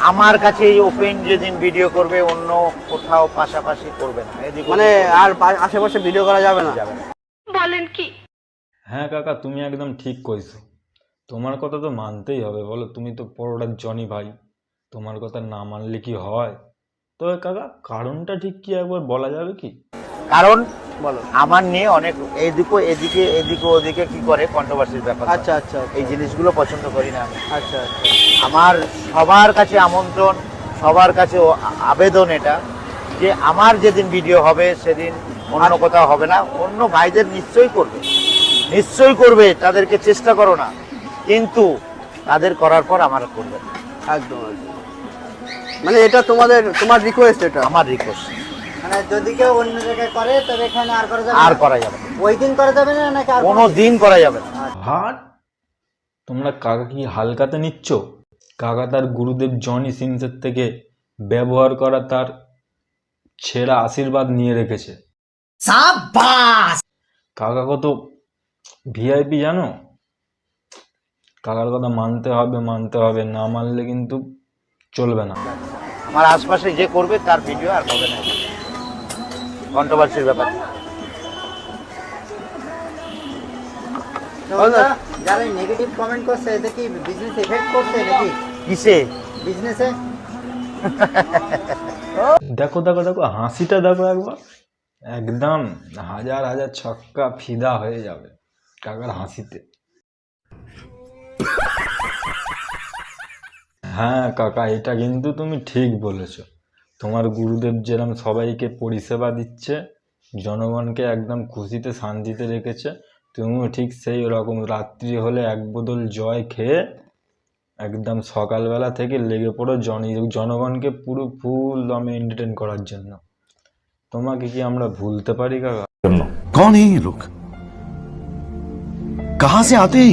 আমার কাছে এই ওপেন যেদিন ভিডিও করবে অন্য কোথাও পাশাপাশি করবে না। এদিক মানে আর আশেপাশে ভিডিও করা যাবে না? যাবে না। হ্যাঁ কাকা তুমি একদম ঠিক কইছো। তোমার কথা তো মানতেই হবে বলো তুমি তো পরোটার জনি ভাই। তোমার কথা না মানলে কি হয়? তবে কাকা কারণটা ঠিক কি একবার বলা যাবে কি? কারণ বলো। আমার নিয়ে অনেক এদিকে এদিকে এদিকে ওদিকে কি করে কন্ট্রোভার্সির ব্যাপার আচ্ছা আচ্ছা এই জিনিসগুলো পছন্দ করি না আমি। আচ্ছা আচ্ছা। আমার সবার কাছে আমন্ত্রণ সবার কাছে আবেদন এটা যে আমার যেদিন ভিডিও হবে সেদিন অন্য কোথাও হবে না অন্য ভাইদের নিশ্চয়ই করবে। নিশ্চয়ই করবে তাদেরকে চেষ্টা করো না। কিন্তু তাদের করার পর আমার করবে একদম একদম। মানে এটা তোমাদের তোমার রিকোয়েস্ট এটা? আমার রিকোয়েস্ট মানে যদি কেউ অন্য জায়গায় করে তবে এখানে আর করা যাবে আর না? করা যাবে ওই দিন করা যাবে না নাকি আর কোনো দিন? করা যাবে না। হাট তোমরা কাকা কি হালকাতে নিচ্ছ? কাকা তার গুরুদেব জনি সিমসের থেকে ব্যবহার করা তার ছেঁড়া আশীর্বাদ নিয়ে রেখেছে। কাকা কত ভিআইপি জানো? কাকার কথা মানতে হবে মানতে হবে না মানলে কিন্তু চলবে না। আমার আশপাশে যে করবে তার ভিডিও আর হবে না। কন্ট্রোভার্সির ব্যাপার। যারা নেগেটিভ কমেন্ট করছে এতে কি বিজনেস এফেক্ট করছে নাকি? কিসে? বিজনেসে দেখো দেখো দেখো হাসিটা দেখো একবার। একদম হাজার হাজার ছক্কা ফিদা হয়ে যাবে কাকার হাসিতে। হ্যাঁ কাকা এটা কিন্তু তুমি ঠিক বলেছ। তোমার গুরুদেব যেরকম সবাইকে পরিষেবা দিচ্ছে জনগণকে একদম খুশিতে শান্তিতে রেখেছে তুমিও ঠিক সেই রকম রাত্রি হলে এক বোতল জয় খেয়ে একদম সকালবেলা থেকে লেগে পড়ো জন জনগণকে পুরো ফুল দমে এন্টারটেন করার জন্য তোমাকে কি আমরা ভুলতে পারি কাকা कौन है ये लोग कहां से आते हैं